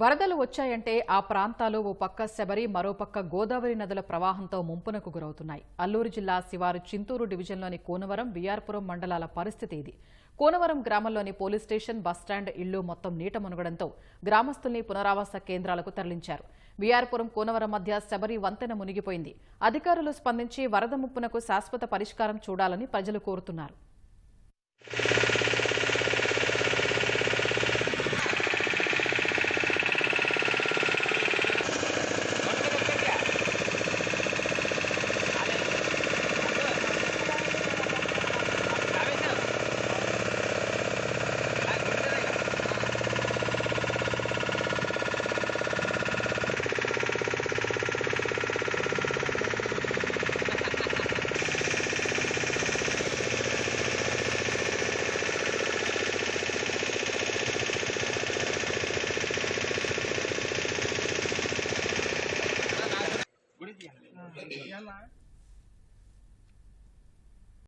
వరదలు వచ్చాయంటే ఆ ప్రాంతాలు ఓ పక్క శబరి మరోపక్క గోదావరి నదుల ప్రవాహంతో ముంపునకు గురవుతున్నాయి. అల్లూరు జిల్లా శివారు చింతూరు డివిజన్లోని కోనవరం విఆర్పురం మండలాల పరిస్థితి ఇది. కోనవరం గ్రామంలోని పోలీస్ స్టేషన్ బస్టాండ్ ఇళ్ళు మొత్తం నీట మునగడంతో గ్రామస్తుల్ని పునరావాస కేంద్రాలకు తరలించారు. బీఆర్పురం కోనవరం మధ్య శబరి వంతెన మునిగిపోయింది. అధికారులు స్పందించి వరద ముప్పునకు శాశ్వత పరిష్కారం చూడాలని ప్రజలు కోరుతున్నారు. 嗯原来。